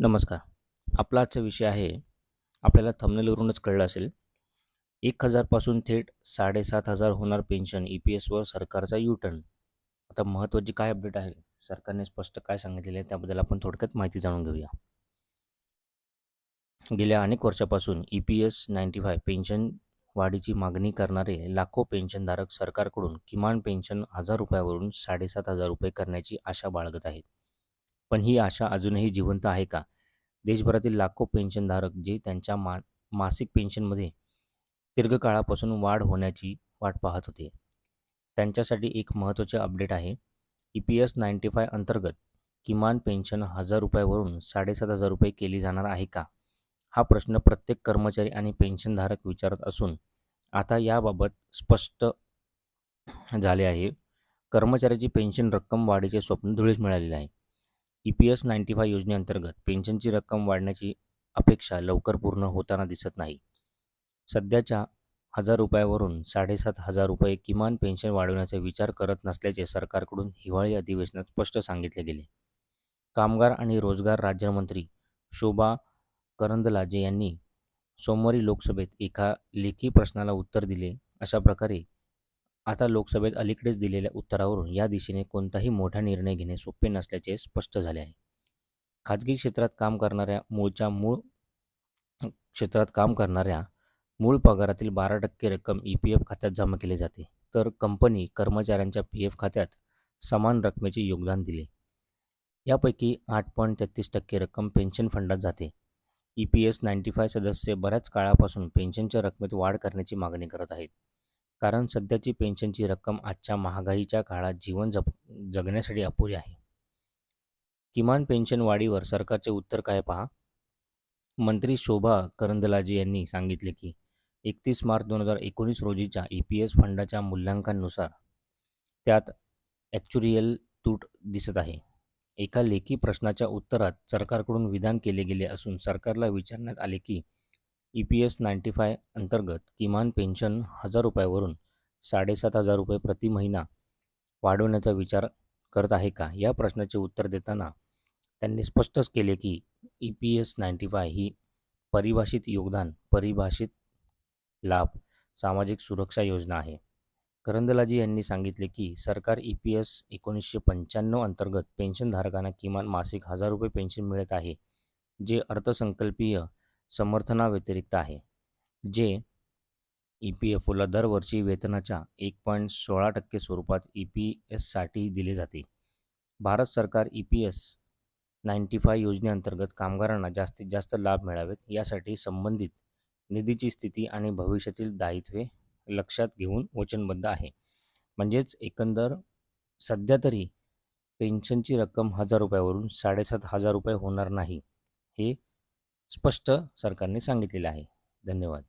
नमस्कार. आपला आजचा विषय आहे आपल्याला थंबनेलवरूनच कळलं असेल. एक हजारपासून थेट साडेसात हजार होणार पेन्शन ई पी एसवर सरकारचा यू टर्न आता महत्त्वाची काय अपडेट आहे? सरकारने स्पष्ट काय सांगितलेले आहे त्याबद्दल आपण थोडक्यात माहिती जाणून घेऊया. गेल्या अनेक वर्षापासून E P S ninety five pension वाढीची मागणी करणारे लाखो पेन्शनधारक सरकारकडून किमान पेन्शन हजार रुपयावरून साडेसात हजार रुपये करण्याची आशा बाळगत आहेत. पण ही आशा अजूनही जिवंत आहे का? देशभरातील लाखो पेन्शनधारक जे त्यांच्या मा मासिक पेन्शनमध्ये दीर्घकाळापासून वाढ होण्याची वाट पाहत होते. त्यांच्यासाठी एक महत्त्वाचे अपडेट आहे E P S ninety five अंतर्गत किमान पेन्शन हजार रुपयावरून साडेसात हजार रुपये केली जाणार आहे का? हा प्रश्न प्रत्येक कर्मचारी आणि पेन्शनधारक विचारत असून आता याबाबत स्पष्ट झाले आहे. कर्मचाऱ्याची पेन्शन रक्कम वाढीचे स्वप्न धुळीस मिळालेले आहे. E P S ninety five योजनेअंतर्गत पेन्शनची रक्कम वाढण्याची अपेक्षा लवकर पूर्ण होताना दिसत नाही. सध्याच्या हजार रुपयावरून साडेसात हजार रुपये किमान पेन्शन वाढवण्याचा विचार करत नसल्याचे सरकारकडून हिवाळी अधिवेशनात स्पष्ट सांगितले गेले. कामगार आणि रोजगार राज्यमंत्री शोभा करंदलाजे यांनी सोमवारी लोकसभेत एका लेखी प्रश्नाला उत्तर दिले. अशा प्रकारे आता लोकसभेत अलीकडेच दिलेल्या उत्तरावरून या दिशेने कोणताही मोठा निर्णय घेणे सोपे नसल्याचे स्पष्ट झाले आहे. खाजगी क्षेत्रात काम करणाऱ्या मूळच्या मूळ क्षेत्रात काम करणाऱ्या मूळ पगारातील बारा टक्के रक्कम ई पी एफ खात्यात जमा केली जाते. तर कंपनी कर्मचाऱ्यांच्या पी एफ खात्यात समान रकमेचे योगदान दिले. यापैकी आठ पॉईंट तेहतीस टक्के रक्कम पेन्शन फंडात जाते. E P S ninety five सदस्य बऱ्याच काळापासून पेन्शनच्या रकमेत वाढ करण्याची मागणी करत आहेत. कारण सध्याची पेन्शनची रक्कम आजच्या महागाईच्या काळात जीवन जप जगण्यासाठी अपुरी आहे. किमान पेन्शन वाढीवर सरकारचे उत्तर काय पहा? मंत्री शोभा करंदलाजे यांनी सांगितले की एकतीस मार्च दोन हजार एकोणीस रोजीच्या ई पी एस फंडाच्या मूल्यांकनानुसार त्यात ॲक्च्युरियल तूट दिसत आहे. एका लेखी प्रश्नाच्या उत्तरात सरकारकडून विधान केले गेले असून सरकारला विचारण्यात आले की E P S ninety five अंतर्गत किमान पेन्शन हजार रुपयावरून साडेसात हजार रुपये प्रति महिना वाढवण्याचा विचार करत आहे का? या प्रश्नाचे उत्तर देताना त्यांनी स्पष्टच केले की E P S ninety five ही परिभाषित योगदान परिभाषित लाभ सामाजिक सुरक्षा योजना आहे. करंदलाजी यांनी सांगितले की सरकार ई पी एस एकोणीसशे पंच्याण्णव अंतर्गत पेन्शनधारकांना किमान मासिक हजार रुपये पेन्शन मिळत आहे जे अर्थसंकल्पीय समर्थनाव्यतिरिक्त आहे जे ई पी एफ ओला दरवर्षी वेतनाच्या एक पॉईंट सोळा टक्के स्वरूपात ई पी एससाठी दिले जाते. भारत सरकार E P S ninety five योजनेअंतर्गत कामगारांना जास्तीत जास्त लाभ मिळावेत यासाठी संबंधित निधीची स्थिती आणि भविष्यातील दायित्वे लक्षात घेऊन वचनबद्ध आहे. म्हणजेच एकंदर सध्या तरी पेन्शनची रक्कम हजार रुपयावरून साडेसात हजार रुपये होणार नाही हे स्पष्ट सरकारने सांगितलेलं आहे. धन्यवाद.